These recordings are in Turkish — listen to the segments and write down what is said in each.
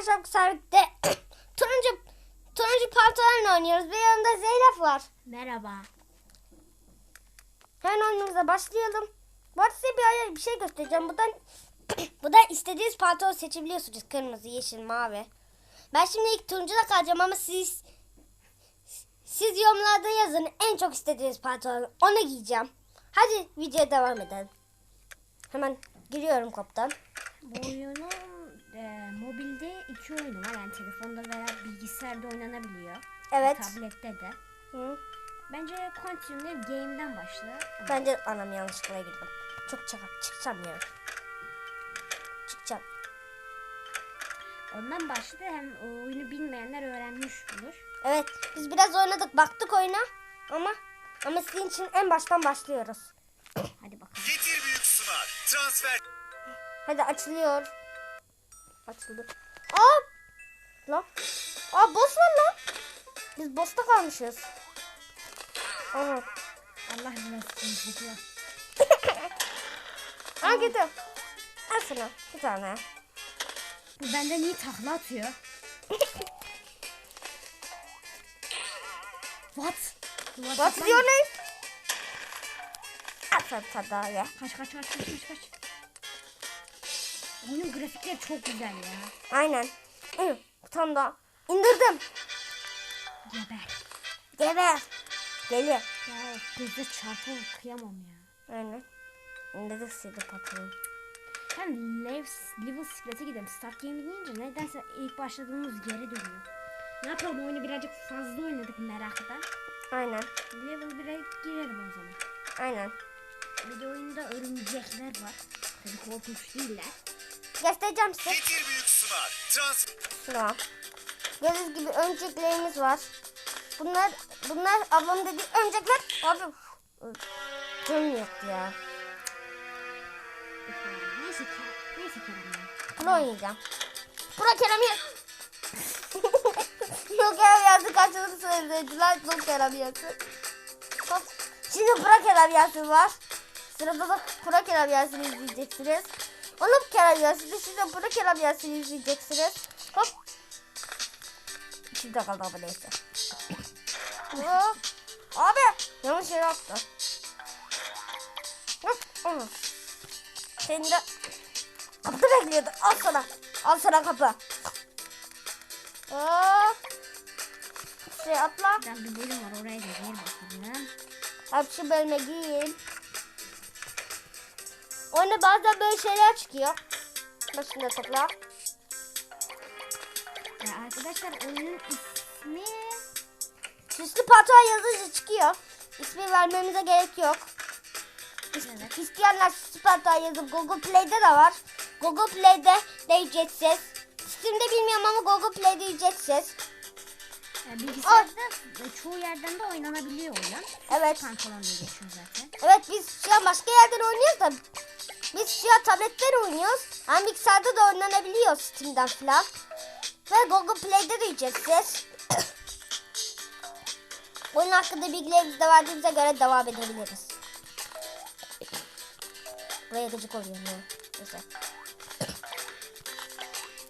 arkadaşlar servikte turuncu turuncu pantolonla oynuyoruz ve yanında Zeynep var. Merhaba. Hemen oyunumuza başlayalım. Bu arada size bir, bir şey göstereceğim. Buradan, buradan istediğiniz pantolon seçebiliyorsunuz. Kırmızı, yeşil, mavi. Ben şimdi ilk turuncuda kalacağım ama siz siz yorumlarda yazın en çok istediğiniz pantolonu. Onu giyeceğim. Hadi videoya devam edelim. Hemen giriyorum oyunun e, mobilde iki oyunu var. Yani telefonda veya bilgisayarda oynanabiliyor. Evet. Tablette de. Hı. Bence Continue Game'den başla. Ben de anam yanlışlıkla girdim. Çok çakal. Çıkacağım ya. Çıkacağım. Ondan başla hem oyunu bilmeyenler öğrenmiş olur. Evet biz biraz oynadık baktık oyuna ama ama sizin için en baştan başlıyoruz. Hadi bakalım. Getir büyük sunar. Transfer. Hadi açılıyor. Açıldı. Aa! Lan. Aa boss var lan. Biz boss'ta kalmışız. Aha. Allah razı olsun. Aa getir. Al sana bir tane. Bu benden iyi takla atıyor. What? What is your name? Al sana bir tane daha kaç kaç kaç kaç kaç. Oyunun grafikleri çok güzel ya. Aynen. Hı, tane daha. İndirdim. Geber. Geber. Geliyor. Ya gözü çarpı kıyamam ya. Aynen. İndirdik sizi patron. Hem level, level split'e gidelim. Start game deyince nedense ilk başladığımız yere dönüyor. Ne yapalım oyunu birazcık fazla oynadık meraktan. Aynen. Level 1'e girelim o zaman. Aynen. Bir de oyunda örümcekler var. Tabii korkunç değiller. Göstereceğim size. Getir büyük sunar. Transfer. Şuna. Gördüğünüz gibi önceklerimiz var. Bunlar bunlar ablam dedi öncekler. Abi canım yok ya. Neyse neyse Kerem. Bunu oynayacağım. Bura Kerem ya. Yok Kerem yazdı kaçını söylediler. Yok Kerem yazdı. Şimdi Burak Kerem yazdı var. Sırada da Burak Kerem yazını izleyeceksiniz. Onu Kerem yazdı. Şimdi Burak Kerem yazını izleyeceksiniz. Hop. Şimdi kaldı ama neyse. Hop. Abi yanlış yere attı. Hop. Onu. Senin de kapıda bekliyordu. Al sana. Al sana kapı. Hop. Şey atla. Biraz bir bölüm var oraya da gir bakalım. Hapşi bölme giyin. Oyuna bazen böyle şeyler çıkıyor. Başında topla. Ya arkadaşlar oyunun ismi Süslü pantolon yazınca çıkıyor. İsmi vermemize gerek yok. Evet. İsteyenler süslü pantolon yazıp Google Play'de de var. Google Play'de de ücretsiz. Steam'de bilmiyorum ama Google Play'de ücretsiz. e, bilgisayarda e, çoğu yerden de oynanabiliyor oyun. Evet. Pantolon diye geçiyor zaten. Evet biz şu an başka yerden oynuyoruz da biz şu an tabletten oynuyoruz. Hem bilgisayarda da oynanabiliyor Steam'den falan. Ve Google Play'de de ücretsiz. Oyun hakkında bilgilerimizi de verdiğimize göre devam edebiliriz. Buraya gıcık oluyorum. Neyse.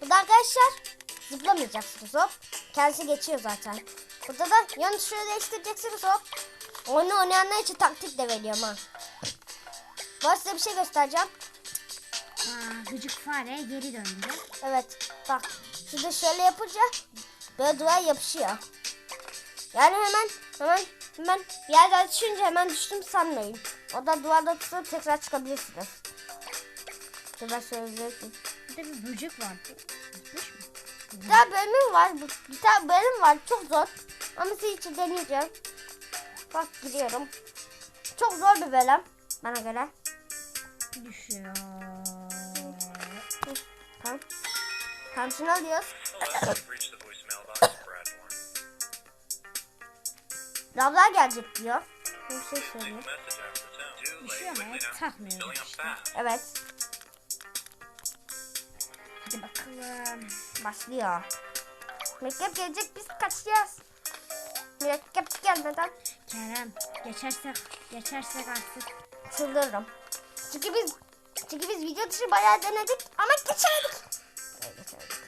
Burada arkadaşlar zıplamayacaksınız hop. Kendisi geçiyor zaten. Burada da yan tuşları değiştireceksiniz hop. Oyunu oynayanlar için taktik de veriyorum ha. Bak size bir şey göstereceğim. Aa, gıcık fare geri döndü. Evet bak size şöyle yapınca böyle duvara yapışıyor. Yani hemen hemen hemen yerden düşünce hemen düştüm sanmayın. O da duvarda tutup tekrar çıkabilirsiniz. Dur ben şöyle yapayım. Bir de bir böcek vardı. Gitmiş mi? Bir tane bölümüm var. tane bölüm var. Çok zor. Ama sizin için deneyeceğim. Bak gidiyorum. Çok zor bir bölüm. Bana göre. Düşüyor. Tamam. Tamam şunu alıyoruz. Lavlar gelecek diyor. Bir şey söylüyor. Düşüyor ama Quickly now. takmıyor Filling up işte. Evet. Hadi bakalım. Başlıyor. Mürekkep gelecek biz kaçacağız. Mürekkep gelmeden Kerem geçersek geçersek artık çıldırırım. Çünkü biz çünkü biz video dışı bayağı denedik ama geçemedik. Geçemedik.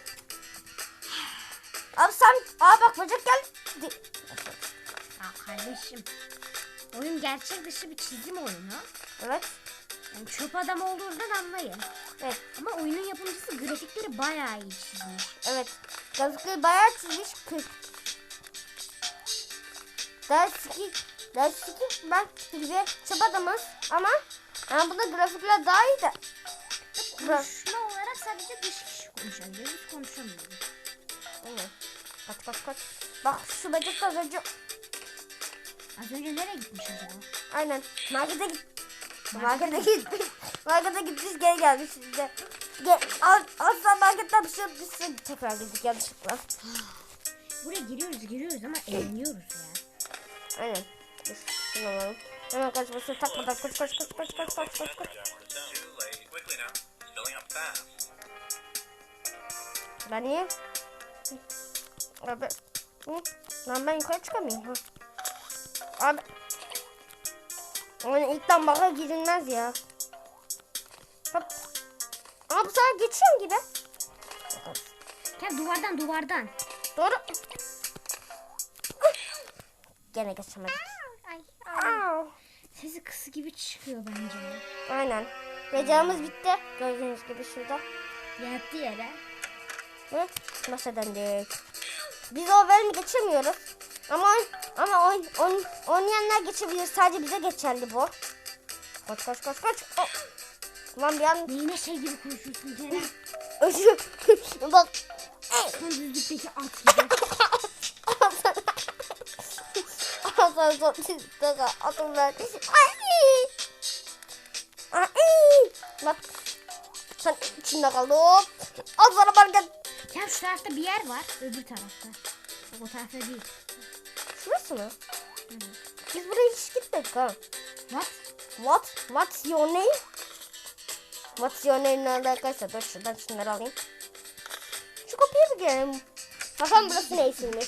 Abi sen aa bak böcek geldi. Ya kardeşim. Oyun gerçek dışı bir çizim oyunu. Evet. Yani çöp adam olduğundan anlayın. Evet. Ama oyunun yapımcısı grafikleri bayağı iyi çizmiş. Evet. Grafikleri bayağı çizmiş. Kırk. Derski, derski ben gibi çöp adamız ama yani bunda grafikler daha iyi de. Konuşma olarak sadece dış kişi konuşabiliyor. Biz konuşamıyoruz. Evet. Kaç kaç kaç. Bak şu böcek de böcek. Az önce nereye gitmiş acaba? Aynen. Markete git. Markete gitmiş. Markete gitmiş geri gelmiş işte. Gel, az, asla marketten bir şey yapmışsa tekrar girdik yanlışlıkla. Buraya giriyoruz giriyoruz ama eğleniyoruz ya. Aynen. Dur, şunu alalım. Hemen kaçmasını takmadan koş koş koş koş koş koş koş koş. Ben niye? Abi. Lan ben yukarı çıkamıyorum. Abi. Yani ilkten baka girilmez ya. Hop. Abi sana geçiyorum gibi. Gel duvardan duvardan. Doğru. Gene geçemedik. Sesi kısı gibi çıkıyor bence. Aynen. Becerimiz bitti. Gördüğünüz gibi şurada. Yattı yere. Ve masa döndük. Biz o bölümü geçemiyoruz. Ama ama oyn, oyn, oynayanlar geçebilir. Sadece bize geçerli bu. Koş koş koş koş. Oh. Lan bir an Neyine şey gibi konuşuyorsun özür. Bak. Son düzlükteki at gibi. Son dakika atın ben. Ay. Ay. Bak. Sen içinde kaldı. Hop. Al sana barkat. Ya şu tarafta bir yer var. Öbür tarafta. Bak o tarafta değil. Şurası mı? Evet. Biz buraya hiç gitmedik ha. What? What? What's your name? What's your name arkadaşlar? Dur şuradan şunları alayım. Şu kapıya bir girelim. Bakalım burası neysiymiş.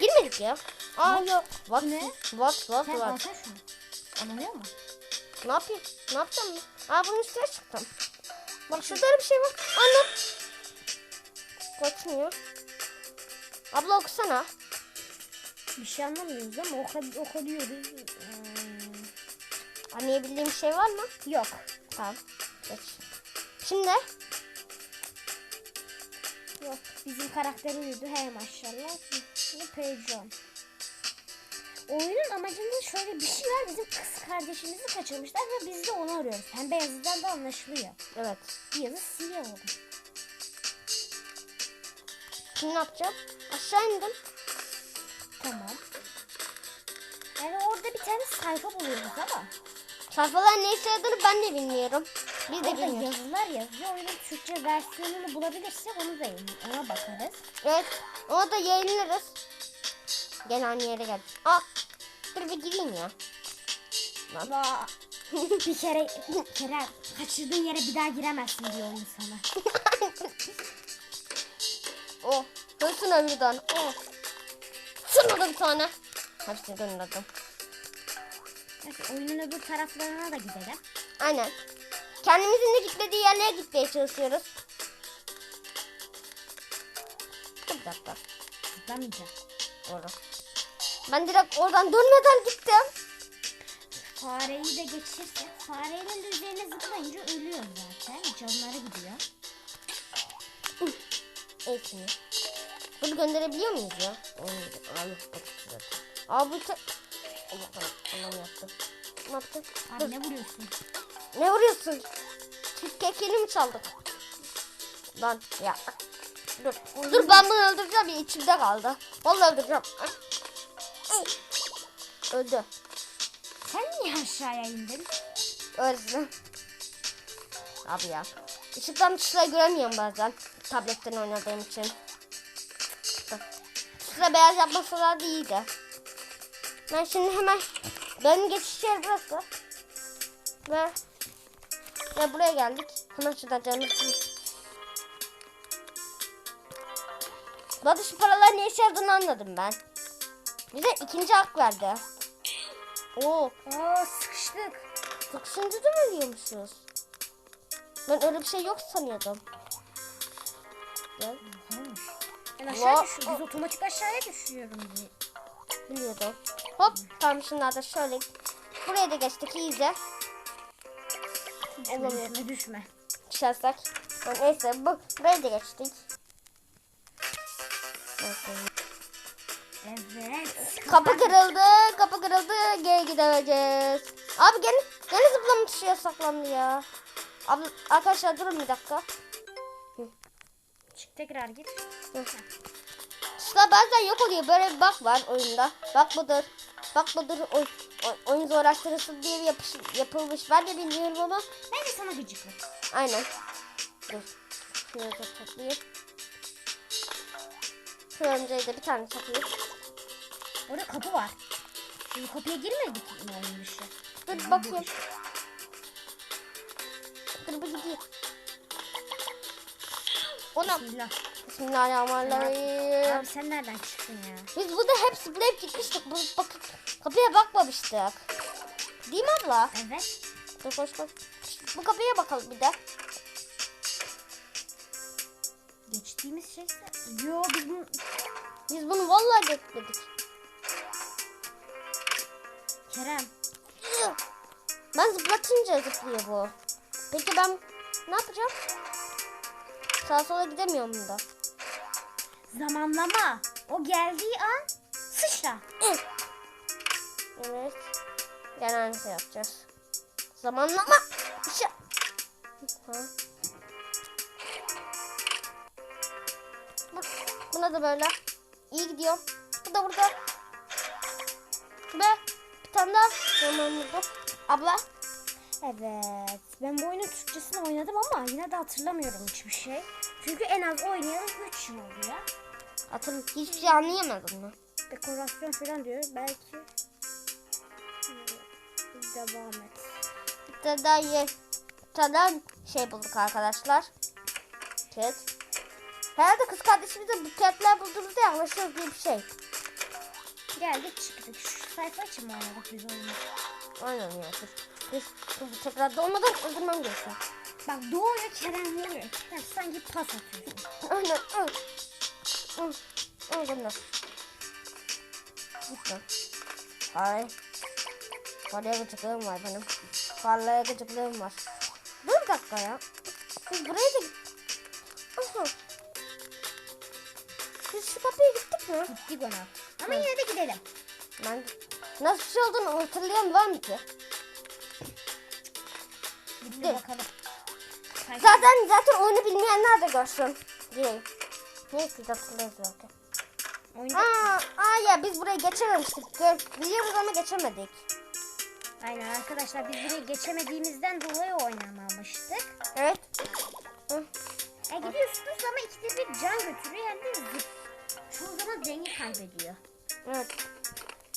Girmedik ya. Aa yok. What? Ne? What? What? Sen What? alsana şunu. Anlamıyor mu? Ne yapayım? Ne yapacağım? Aa bunun üstüne çıktım. Bak şurada da bir şey var. Anlat. Kaçmıyor. Abla okusana. Bir şey anlamıyoruz ama oku- okuyoruz. Hmm, Anlayabildiğim şey var mı? yok. Tamam. Geç. Şimdi Yok. Bizim karakter uyudu. He maşallah. Bu Peyton. Oyunun amacında şöyle bir şey var. Bizim kız kardeşimizi kaçırmışlar ve biz de onu arıyoruz. Pembe yazıdan da anlaşılıyor. evet. Bir yazı siyah oldu. Şimdi ne yapacağım? Aşağı indim. Tamam. Yani orada bir tane sayfa buluyoruz ama. Sayfalar ne işe yaradığını ben de bilmiyorum. Biz de Orada bilmiyoruz. yazılar yazıyor. Oyunun Türkçe versiyonunu bulabilirsek onu da ona bakarız. Evet. Onu da yayınlarız. Gel aynı yere gel. Aa. Dur bir gireyim ya. Lan. Vaa. bir kere Kerem kaçırdığın yere bir daha giremezsin diyor oyun sana. oh. Hırsın ömrüden. Oh. Bir tane. Hepsini gönderdim. Neyse oyunun öbür taraflarına da gidelim. Aynen. Kendimizin de gitmediği yerlere gitmeye çalışıyoruz. Bir dakika. Zıplamayacağım. Doğru. Ben direkt oradan dönmeden gittim. Fareyi de geçirsek farenin de üzerine zıplayınca ölüyor zaten. Canları gidiyor. Eğitimi. Bunu gönderebiliyor muyuz ya? Güzel. Aa bu te... Allah Allah yaptı. Ne yaptı? Abi Dur. ne vuruyorsun? Ne vuruyorsun? Türk kekini mi çaldık? Lan ya. Dur. Dur ben bunu öldüreceğim içimde kaldı. Vallahi öldüreceğim. Öldü. Sen niye aşağıya indin? Öldü. Abi ya. Işıktan tuşları göremiyorum bazen. Tabletten oynadığım için. Tuşla beyaz yapmasalar da iyiydi. Ben şimdi hemen benim geçiş yeri burası. Ve ve buraya geldik. Hemen şuradan canım. Bana şu paralar ne işe yaradığını anladım ben. Bize ikinci hak verdi. Oo, Oo sıkıştık. Sıkışınca da mı ölüyormuşuz? Ben öyle bir şey yok sanıyordum. Gel. Ben aşağı düşüyorum. Biz otomatik aşağıya düşüyorum diye. Biliyordum. Hop tamam şimdi da şöyle. Buraya da geçtik iyice. Düşme, Olamıyor. düşme, düşme. Düşersek. Neyse bu, buraya da geçtik. Neyse. Evet. Kapı kırıldı, kapı kırıldı. Geri gideceğiz. Abi gene, gene zıplama tuşu saklandı ya. Abi arkadaşlar durun bir dakika. Çık tekrar git. Tuşlar bazen yok oluyor. Böyle bir bak var oyunda. Bak budur. Bak budur. Oy, oy, oyun zorlaştırılsın diye yapış, yapılmış. Ben de bilmiyorum ama. Ben de sana gıcıklık. Aynen. Dur. Şunu da toplayayım. Şu önceyi de bir tane toplayayım. Orada kapı var. Şimdi kapıya girmedik mi oyun dışı? Dur bakayım. Dur bu gidiyor. Ona Bismillah. Bismillahirrahmanirrahim. Abi sen nereden çıktın ya? Biz burada hep zıplayıp gitmiştik. Bu, bak, kapıya bakmamıştık. Değil mi abla? Evet. Dur koş koş. Bu kapıya bakalım bir de. Geçtiğimiz şeyse... Yo biz bunu... Biz bunu vallahi bekledik. Kerem. Ben zıplatınca zıplıyor bu. Peki ben ne yapacağım? Sağa sola gidemiyorum bunda. Zamanlama. O geldiği an sıçra. Evet. Gene aynı şey yapacağız. Zamanlama. Ha. Bak, buna da böyle. İyi gidiyorum. Bu da burada. Ve bir tane daha. Abla. Evet. Ben bu oyunun Türkçesini oynadım ama yine de hatırlamıyorum hiçbir şey. Çünkü en az oynayalı 3 yıl oldu ya. Hatırlı hiçbir şey anlayamadın mı? Dekorasyon falan diyor. Belki Hmm, devam et. Bir tane daha ye. Bir tane daha şey bulduk arkadaşlar. Ket. Herhalde kız kardeşimize bu ketler bulduğumuzda yaklaşıyoruz diye bir şey. Geldik çıktık. Sayfa için mi oynadık biz oyunu? Aynen ya. Dur. Dur. Dur. Tekrar dolmadan öldürmem gerekiyor. Bak doğuyor Kerem vuruyor. Kerem sanki pas atıyorsun. Aynen. Öl. Öl. Öl gönder. Gitti. Ay. Paraya gıcıklığım var benim. Paraya gıcıklığım var. Dur bir dakika ya. Biz buraya da Aha. Biz şu kapıya gittik mi? Gittik ona. Ama yine de gidelim. Ben nasıl bir şey olduğunu hatırlayan var mı ki? Dur. bakalım. Zaten zaten oyunu bilmeyenler de görsün. Diyeyim. Neyse hatırlıyoruz zaten. Oyunda... Aa, aa ya biz buraya geçememiştik. Gör, biliyoruz ama geçemedik. Aynen arkadaşlar biz buraya geçemediğimizden dolayı oynamamıştık. Evet. E gidiyorsunuz ama ikide bir can götürüyor hem de zıp. Çoğu zaman dengi kaybediyor. Evet.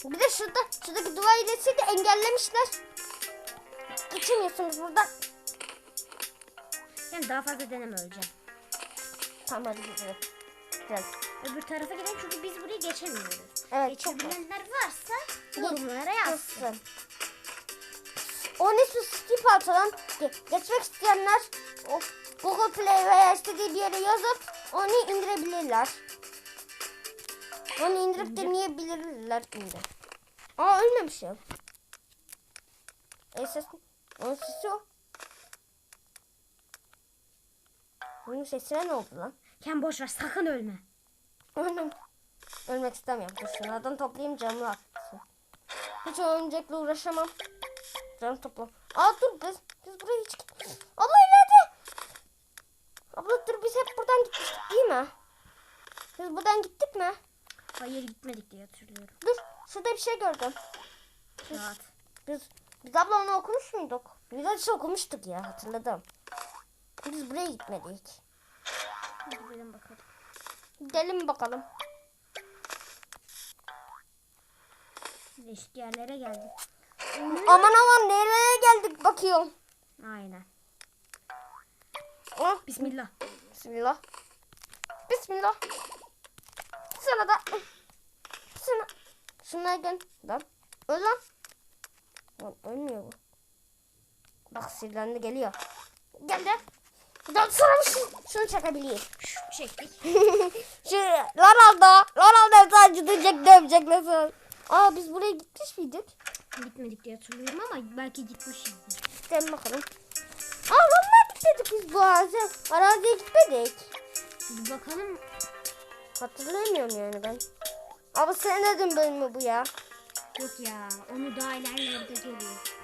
Bir de şurada şuradaki duvar iletisi de engellemişler. Geçemiyorsunuz buradan. Yani daha fazla deneme öleceğim. Tamam hadi gidelim. Gidelim. Öbür tarafa gidelim çünkü biz burayı geçemiyoruz. Evet Geçebilenler varsa yorumlara yazsın. Yazsın. O ne su skip atalım. Ge- geçmek isteyenler o Google Play veya istediği bir yere yazıp onu indirebilirler. Onu indirip deneyebilirler şimdi. Aa ölmemişim. E ses, onun sesi o. Bunun sesine ne oldu lan? Ken boş ver sakın ölme. Ölmem. Ölmek istemiyorum. Dur şunlardan toplayayım canımı aksın. Hiç oyuncakla uğraşamam. Canım topla. Aa dur biz, biz buraya hiç git. Abla ileride. Abla dur biz hep buradan gitmiştik değil mi? Biz buradan gittik mi? Hayır gitmedik diye hatırlıyorum. Dur şurada bir şey gördüm. Rahat. Biz, biz abla onu okumuş muyduk? Biz de okumuştuk ya hatırladım. Biz buraya gitmedik. Gidelim bakalım. Gidelim bakalım. Değişik yerlere geldik. Aman aman nereye geldik bakıyorum. Aynen. Ah, Bismillah. Bismillah. Bismillah. Sana da. Sana. Şunları gel. Lan. Öl lan. Lan ölmüyor bu. Bak sinirlendi geliyor. Geldi. Ben sana bir şey- şunu çakabileyim. Şu çektik. Şu Ronaldo. Ronaldo sadece duyacak dövecek nasıl? Aa biz buraya gitmiş miydik? Gitmedik diye hatırlıyorum ama belki gitmişizdir. Gidelim bakalım. Aa vallahi gitmedik biz bu araziye. Araziye gitmedik. Bir bakalım. Hatırlayamıyorum yani ben. Ama senin dediğin bölümü bu ya. Yok ya onu daha ilerlerde geliyor.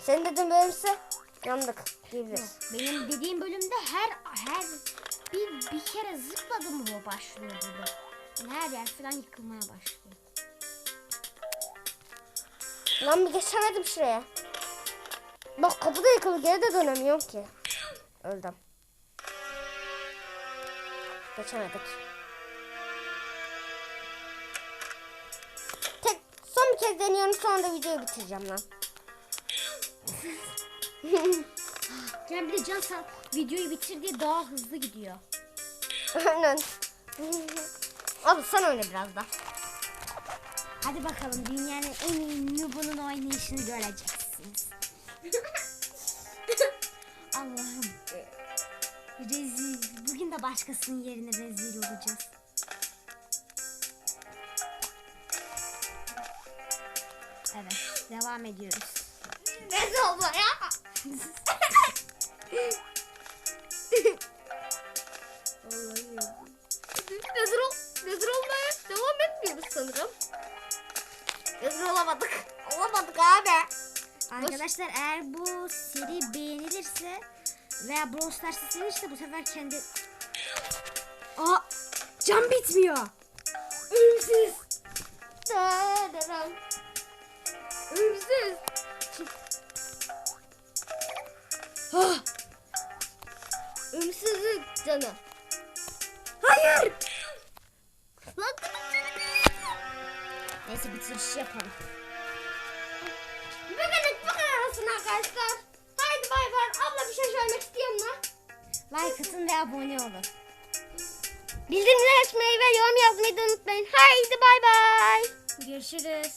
Senin dediğin bölümse yandık Yok, diyebiliriz. benim dediğim bölümde her her bir bir kere zıpladım o başlıyor burada. Yani her yer falan yıkılmaya başlıyor. Lan bir geçemedim şuraya. Bak kapıda yıkılı geri de dönemiyorum ki. Öldüm. Geçemedik. Kez deniyorum sonra da videoyu bitireceğim lan. Yani bir de Can sen videoyu bitir diye daha hızlı gidiyor. Aynen. Abi sen oyna biraz da. Hadi bakalım dünyanın en iyi noob'unun oynayışını göreceksiniz. Allah'ım. Rezil. Bugün de başkasının yerine rezil olacağız. Evet, devam ediyoruz. Ne oldu ya? Rezil, ol, rezil olmaya devam etmiyoruz sanırım. Rezil olamadık. Olamadık abi. Arkadaşlar eğer bu seri beğenilirse veya Brawl Stars istenirse bu sefer kendi... Aa! Can bitmiyor. Ölümsüz. Ölümsüz. Ah! Ölümsüzlük canı. Hayır! Lan Neyse bitiriş yapalım. bugünlük bu kadar olsun arkadaşlar. Haydi bay bay. Abla bir şey söylemek istiyor mu? Like atın ve abone olun. Bildirimleri açmayı ve yorum yazmayı da unutmayın. Haydi bay bay. Görüşürüz.